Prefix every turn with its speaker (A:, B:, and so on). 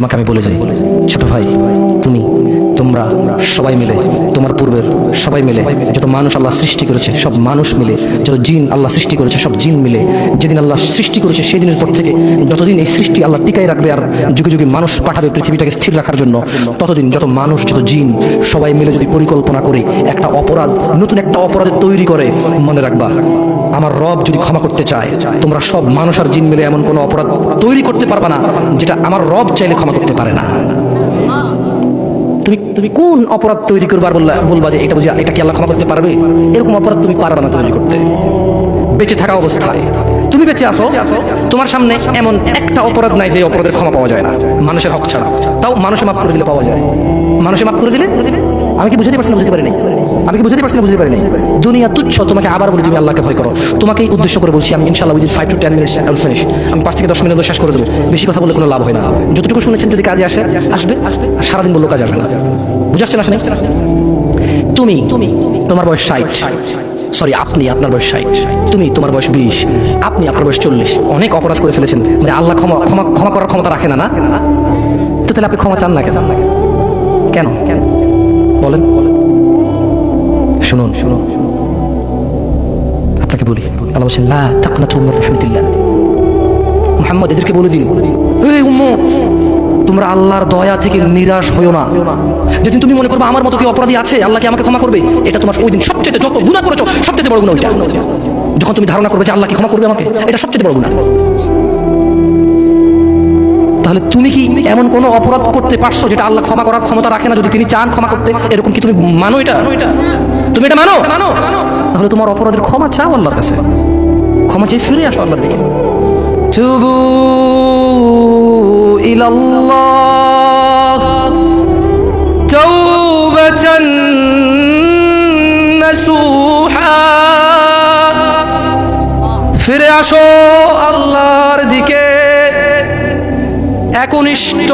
A: তোমাকে আমি বলে যাই। ছোট ভাই, তুমি, তোমরা সবাই মিলে, তোমার পূর্বের সবাই মিলে, যত মানুষ আল্লাহ সৃষ্টি করেছে, সব মানুষ মিলে, যত জিন আল্লাহ সৃষ্টি করেছে, সব জিন মিলে, যেদিন আল্লাহ সৃষ্টি করেছে সেই দিনের পর থেকে যতদিন এই সৃষ্টি আল্লাহ টিকাই রাখবে আর যুগে যুগে মানুষ পাঠাবে পৃথিবীটাকে স্থির রাখার জন্য, ততদিন যত মানুষ, যত জিন সবাই মিলে যদি পরিকল্পনা করে, একটা অপরাধ, নতুন একটা অপরাধের তৈরি করে, মনে রাখবা, আমার রব যদি ক্ষমা করতে চায়, তোমরা সব মানুষ আর জিন মিলে এমন কোনো অপরাধ তৈরি করতে পারবা না, যেটা আমার রব চাইলে ক্ষমা করতে পারে না। তুমি তুমি কোন অপরাধ তৈরি করবার বলবা যে এটা বুঝি এটা কি আল্লাহ ক্ষমা করতে পারবে? এরকম অপরাধ তুমি পারবে না তৈরি করতে। বেঁচে থাকা অবস্থায়। তুমি বেঁচে আসো। তোমার সামনে এমন একটা অপরাধ নাই যে অপরাধের ক্ষমা পাওয়া যায় না। মানুষের হক ছাড়া। তাও মানুষে মাফ করে দিলে পাওয়া যায়। মানুষে মাফ করে দিলে? আমি কি বুঝতে পারছি না, বুঝতে পারিনি? আমি কি বুঝতে পারছি না, বুঝতে পারিনি দুনিয়া তুচ্ছ, তোমাকে আবার বলি তুমি আল্লাহকে ভয় করো। তোমাকেই উদ্দেশ্য করে বলছি, আমি ইনশাআল্লাহ within five to ten minutes I finish আমি পাঁচ থেকে দশ মিনিট শেষ করে দেবো। বেশি কথা বলে কোনো লাভ হয় না। যতটুকু শুনেছেন, যদি কাজে আসে, আসবে। আসবে আর সারাদিন বলল কাজে আসবে না। বুঝাচ্ছে না তুমি তুমি, তোমার বয়স ষাট। সরি আপনি আপনার বয়স ষাট। তুমি, তোমার বয়স বিশ। আপনি আপনার বয়স চল্লিশ। অনেক অপরাধ করে ফেলেছেন। মানে আল্লাহ ক্ষমা ক্ষমা ক্ষমা করার ক্ষমতা রাখে না না? তো তাহলে আপনি ক্ষমা চান না কেন? কেন? বলেন বলেন। শুনুন শুনুন। আপনাকে বলি আল্লাহ বলছেন লা তাকনাতু মির রাহমাতিল্লাহ। মুহাম্মদ, এদেরকে বলে দিন। এই উম্মত, তোমরা আল্লাহর দয়া থেকে নিরাশ হইও না। যেদিন তুমি মনে করবে আমার মতো কি অপরাধী আছে, আল্লাহ কি আমাকে ক্ষমা করবে? এটা তোমার ওই দিন সবচেয়ে যত গুনাহ করেছ, সবচেয়ে বড় গুনাহ ওইটা যখন তুমি ধারণা করবে যে আল্লাহ কি ক্ষমা করবে আমাকে, এটা সবচেয়ে বড় গুনাহ। তাহলে তুমি কি এমন কোনো অপরাধ করতে পারছ যেটা আল্লাহ ক্ষমা করার ক্ষমতা রাখে না? যদি তিনি চান ক্ষমা করতে, এরকম কি তুমি মানো এটা? তুমি এটা মানো? তাহলে তোমার অপরাধের ক্ষমা চাও আল্লাহর কাছে। ক্ষমা চেয়ে ফিরে আসো আল্লাহর দিকে। তুবু ইলাল্লাহ। তাওবাতান নাসুহা। ফিরে আসো আল্লাহর দিকে। একনিষ্ঠ